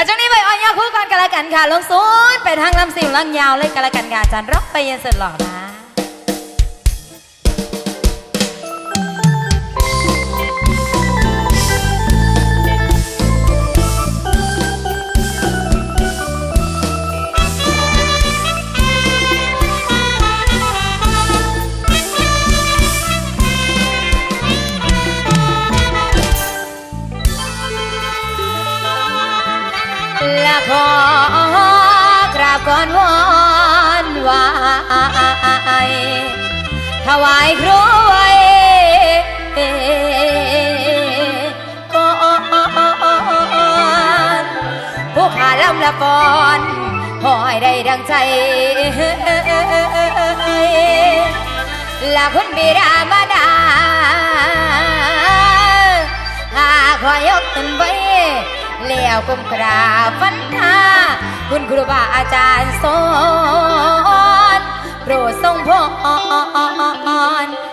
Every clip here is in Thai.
าจารย์นี้ไปอ่อนยอคู่กันกันละกันค่ะ ลงศูนย์ไปทางลำสิวลังยาวเลยกันละกันค่ะอาจารย์รับไปเย็นสุดหล่อนะ วายครูไว้ก่อนผู้ขาลำละก่อนหอยได้ดังใจละคุณบิรามาดาหาขอยกขึ้นไว้แล้วก้มกราบฟันทาคุณครูบาอาจารย์สอน โปรดทรงพน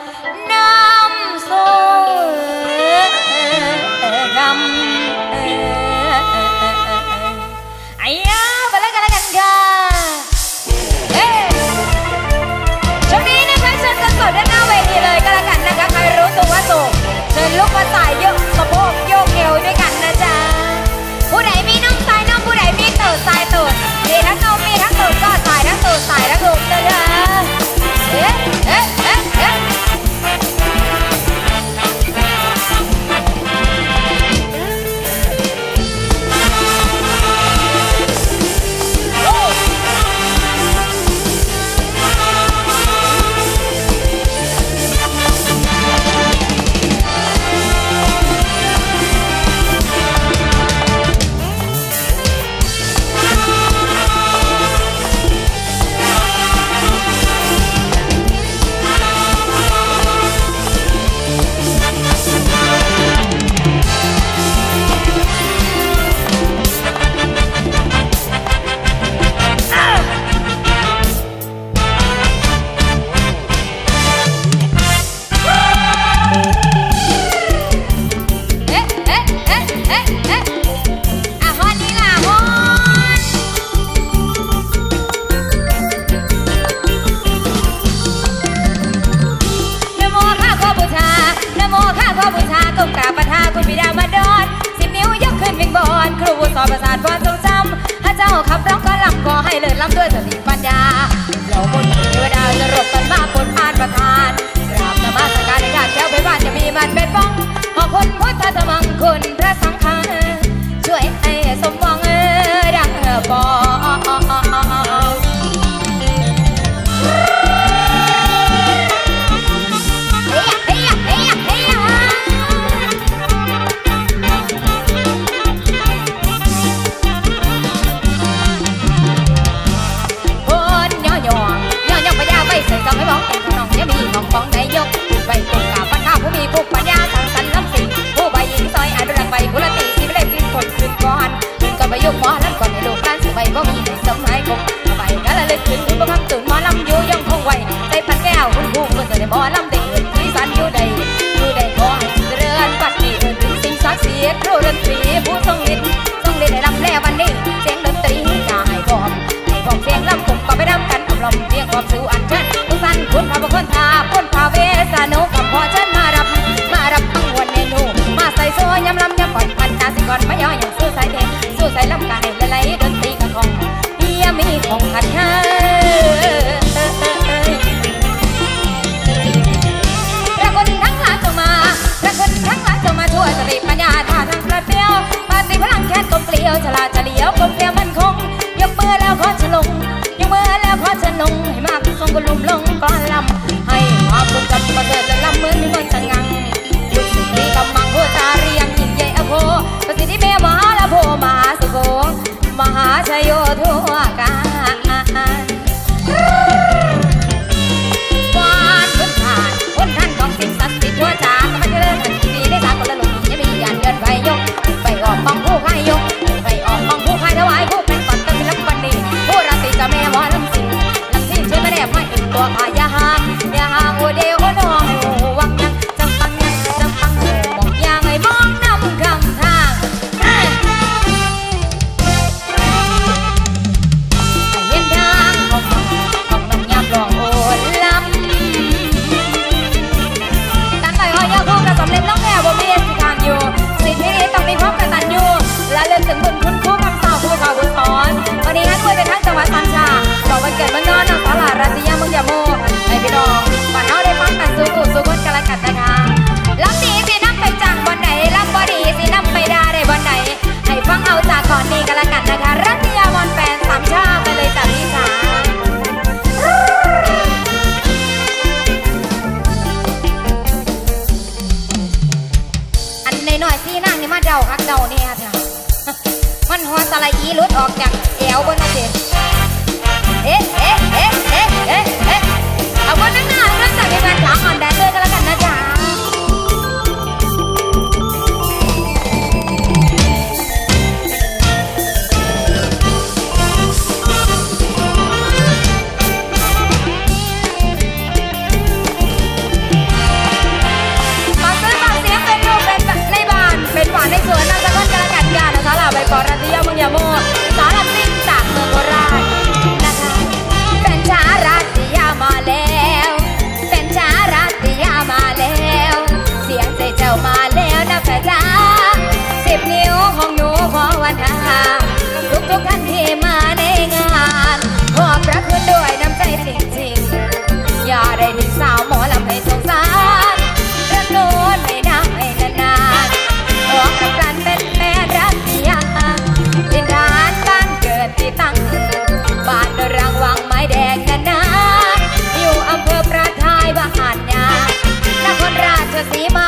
hablando de บนิ้วของหนูขอวันทางทุกทุกท่านที่มาในงาน ขอบพระคุณด้วยน้ำใจจริงๆ อย่าได้หนึ่งสาวหมอลำให้สงสารรักโนนไม่นำให้นานๆขอกับกันเป็นแม่รักเมียดินดานบ้านเกิดที่ตั้งบ้านรังวังไม้แดงนานอยู่อำเภอประทายบ้านยานครราชสีมา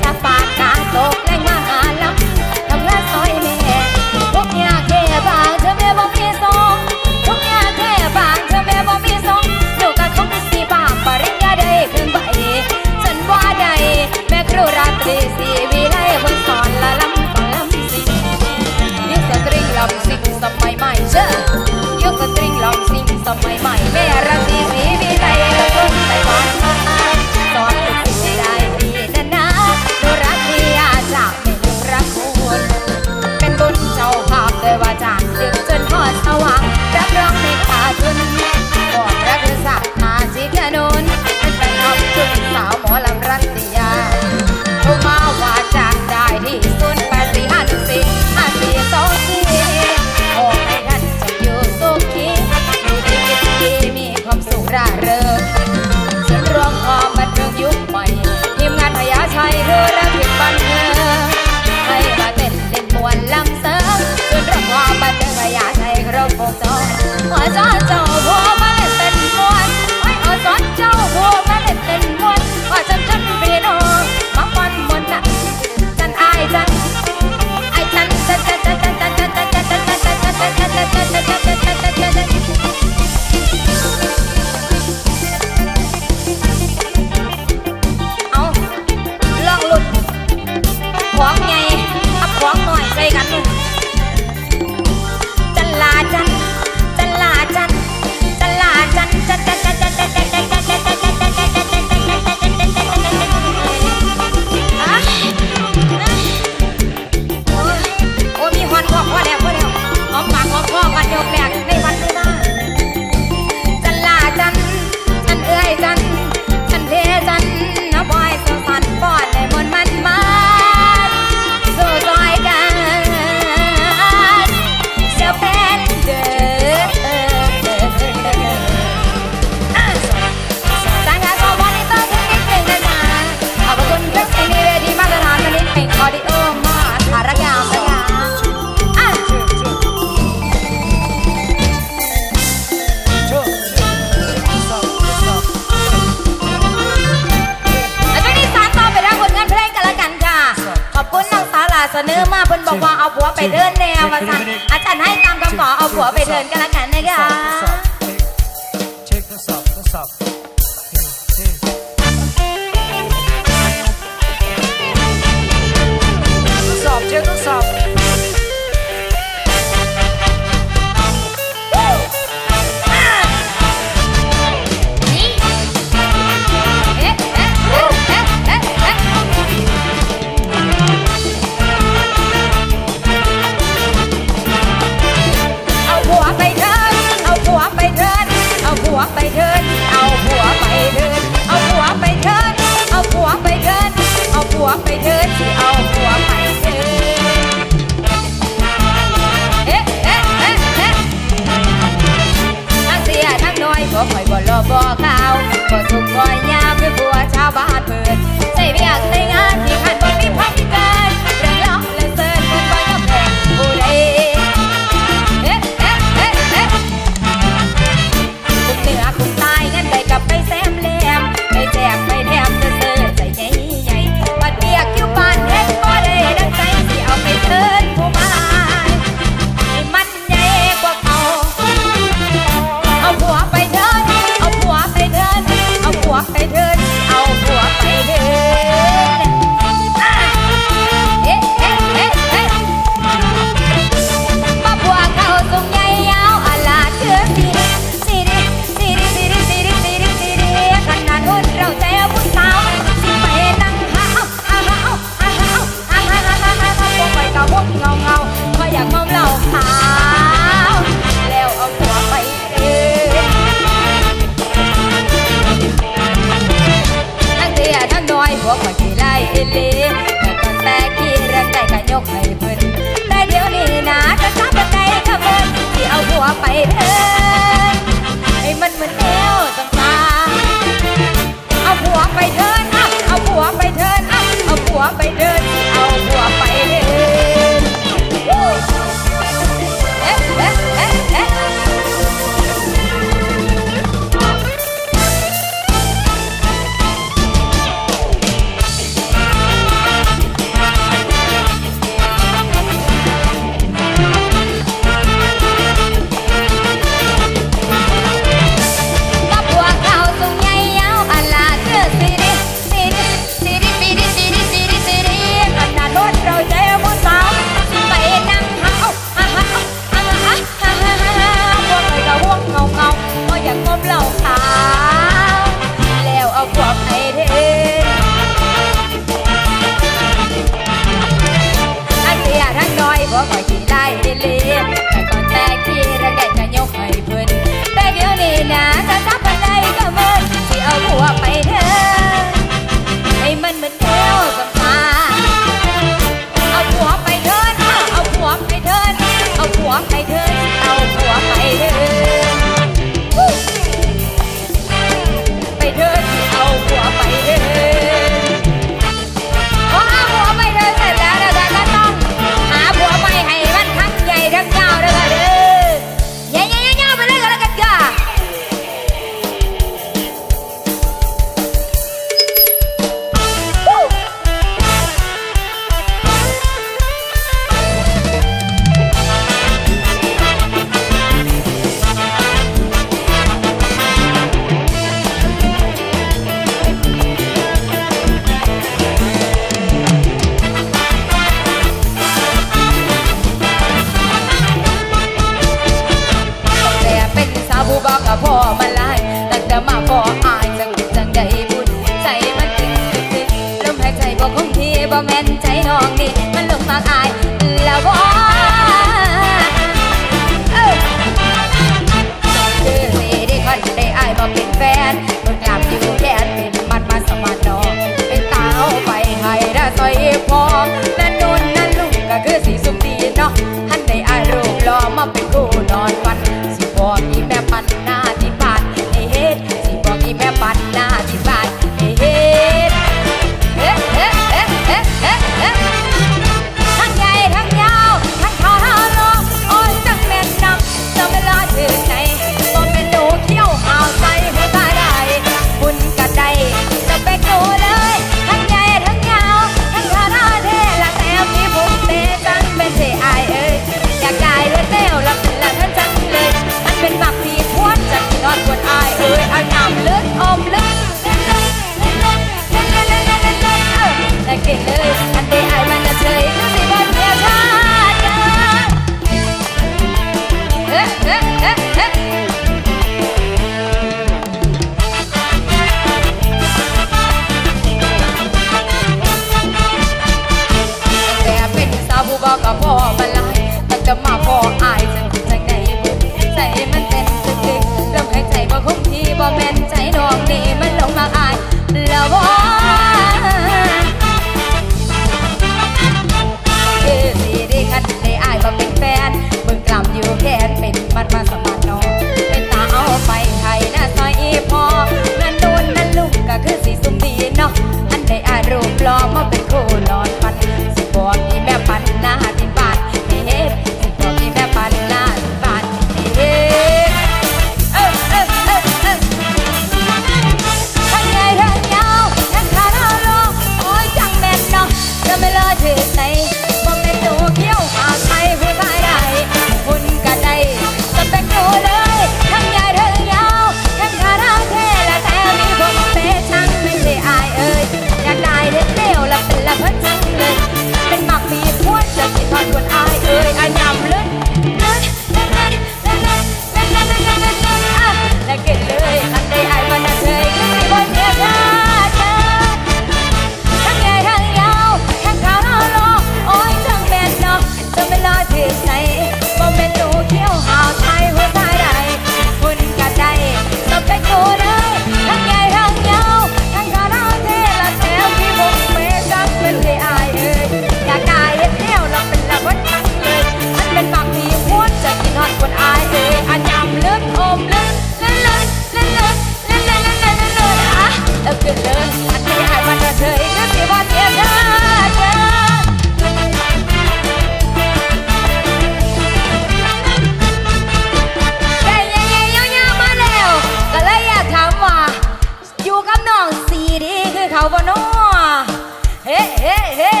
hey, hey.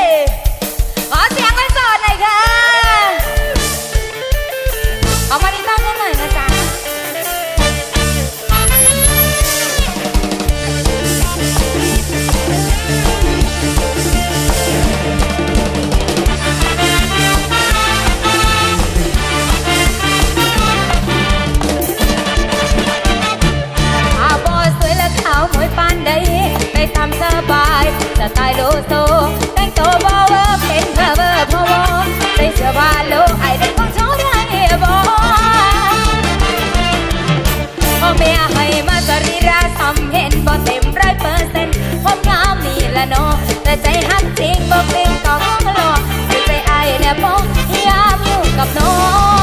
นอแต่ใจหักจริงบอกเองก็องรอสิใจไอแนบมองยามอยู่กับน้อง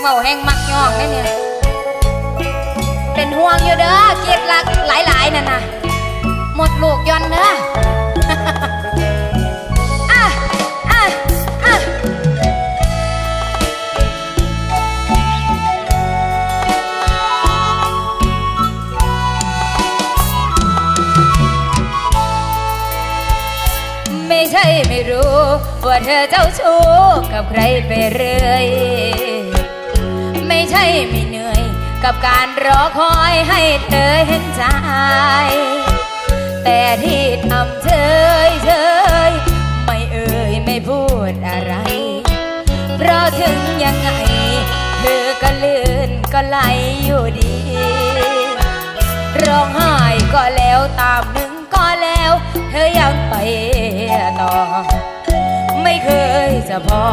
เว้าแห้งมักยอกได้เนี่ยเป็นห่วงอยู่เด้อเกลียดหลักหลายๆนั่นน่ะหมดลูกย้อนเด้ออะอะอะไม่ใช่ไม่รู้ ว่าเธอเจ้าชู้กับใครไปเรื่อย ใช่ไม่เหนื่อย กับการรอคอยให้เธอเห็นใจ แต่ที่ทำเฉยเฉยไม่เอ่ยไม่พูดอะไร เพราะถึงยังไง เธอก็ลื่นก็ไหลอยู่ดี ร้องไห้ก็แล้วตามหนึ่งก็แล้ว เธอยังไปต่อ ไม่เคยจะพอ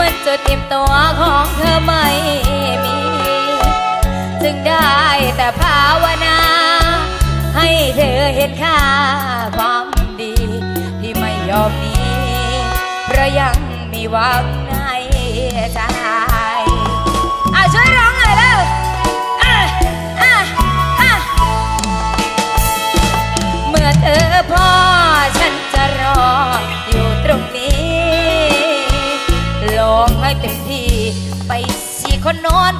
มันจดอิ่มตัวของเธอไม่มี จึงได้แต่ภาวนา ให้เธอเห็นค่าความดี ที่ไม่ยอมหนีเพราะยังมีหวังในใจ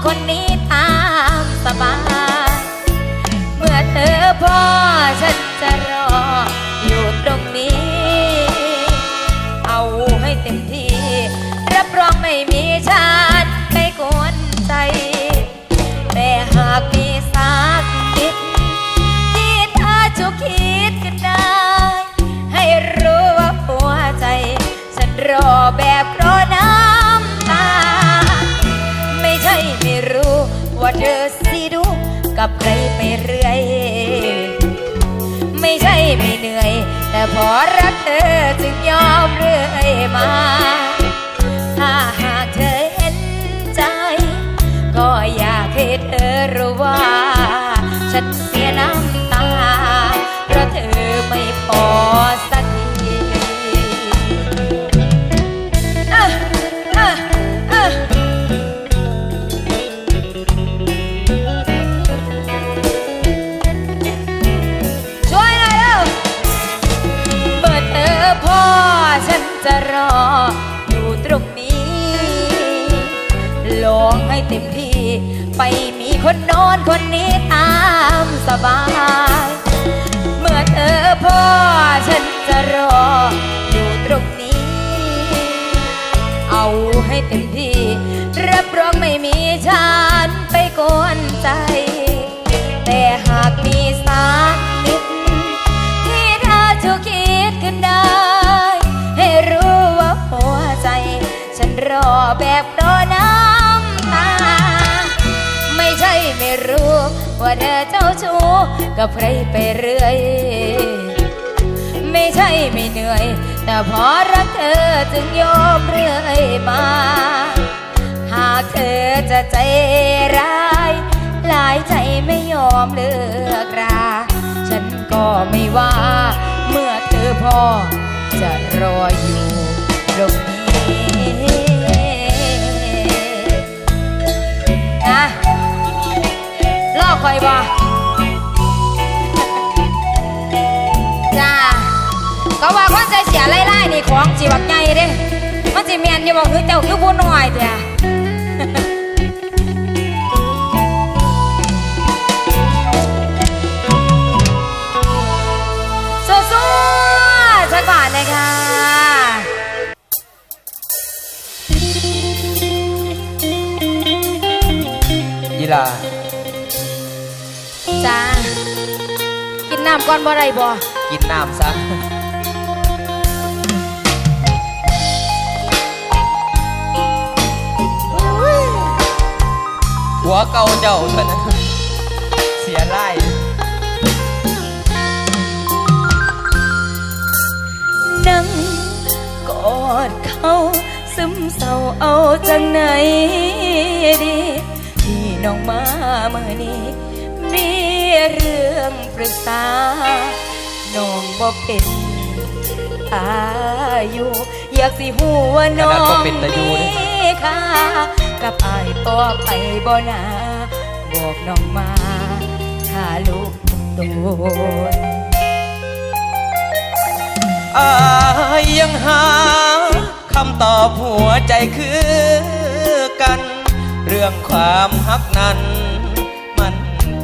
คนนี้ตา รักเธอจึงยอมเรื่อยมา จะรออยู่ตรงนี้ลองให้เต็มที่ ไปมีคนโนอนคนนี้ตามสบาย เมื่อเธอพ่อฉันจะรออยู่ตรงนี้ เอาให้เต็มที่ รับรองไม่มีฉันไปกวนใจ แต่หากมีสัก แบบรอน้ำตา ไม่ใช่ไม่รู้ ว่าเธอเจ้าชู้กับใครไปเรื่อย ไม่ใช่ไม่เหนื่อย แต่พอรักเธอจึงยอมเรื่อยมา หากเธอจะใจร้าย หลายใจไม่ยอมเลือกรา ฉันก็ไม่ว่า เมื่อเธอพอจะรออยู่ตรงนี้ คอยบ่จ้าก็ว่าคนใจเสียไล่ไล่นี่ของจีบักใหญ่เด้มันสิแมนอยู่บอกคือเจ้าคือผู้น้อยเถอะสู้ๆสักบา จ้ากินน้ำก่อนบ่ไรบ่กินน้ำซะหัวเก่าเจ้าเท่านั้นเสียไล่นั่งกอดเขาซึมเศร้าเอาจังไหนดีที่น้องมาเมื่อนี้ มีเรื่องปรึกษา น้องบ่เป็นอายุอยากสิหูว่าน้องเป็นตาอยู่มีค่ากับอายต่อไปบ่นาบอกน้องมาถ้าลูกโดนอายยังหาคำตอบหัวใจคือกัน เรื่องความฮักนั้น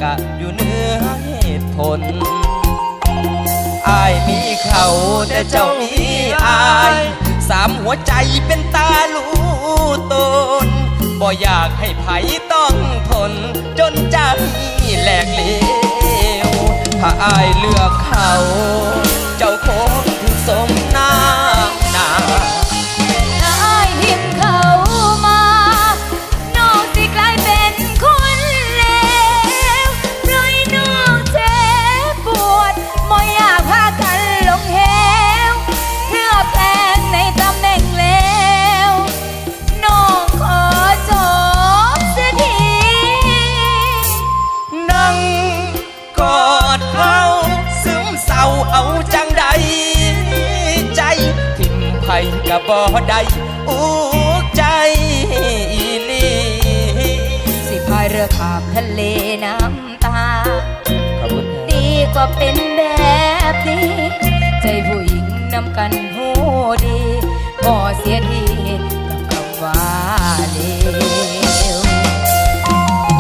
กะอยู่เหนือเหตุผลอายมีเขาแต่เจ้ามีอาย สามหัวใจเป็นตาลูตนบ่อยากให้ไผต้องทน จนใจแหลกเลวถ้าอายเลือกเขา เจ้าคง บบ่ได้อุกใจอีหลีสิพายเรือข้ามทะเลน้ำตา ขอบคุณครับดีกว่าเป็นแบบนี้ ใจผู้หญิงนำกันหูดีพอเสียทีกับคำว่าเลว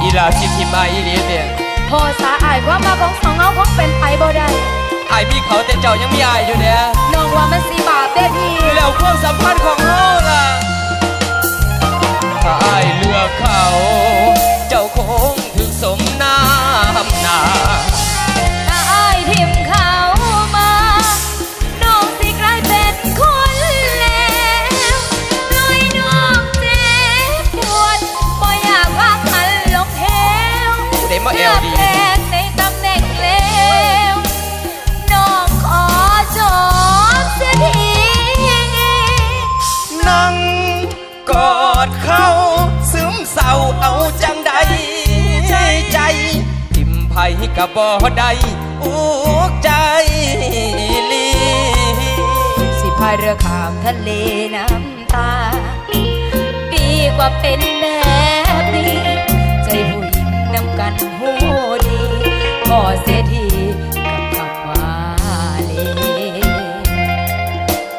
อีลาสิทิมไออีหลีเนี่ยพอสาอายว่ามาของสองเงาคงเป็นไปบ่ได้ ไอายมีเขาแต่เจ้ายังมีไอายอยู่เนี่ยน้องว่ามันสีบาปเด้อพี่แล้วความสัมพันธ์ของเราล่ะถ้าไอายเลือกเขา เจ้าคงถึงสมน้ำหนาถ้า กับบ่ได้อุกใจลีสิพายเรือข้ามทะเลน้ำตา ดีกว่าเป็นแบบนี้ ใจผู้หญิงนำกันหูดีพอเสียทีกับคำว่าเล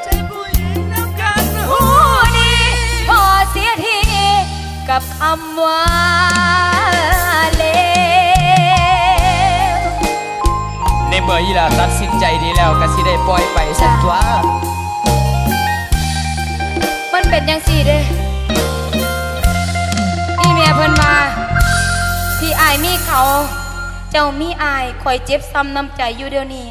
ใจผู้หญิงน้ำกันหูดีพอเสียทีกับคำว่า เมื่ออีลาตัดสินใจดีแล้วก็สิได้ปล่อยไปสักตัวมันเป็นยังสี่เด้อีเมียเพิ่นมา ที่อายมีเขา เจ้ามีอายคอยเจ็บซ้ำน้ำใจอยู่เดี๋ยวนี้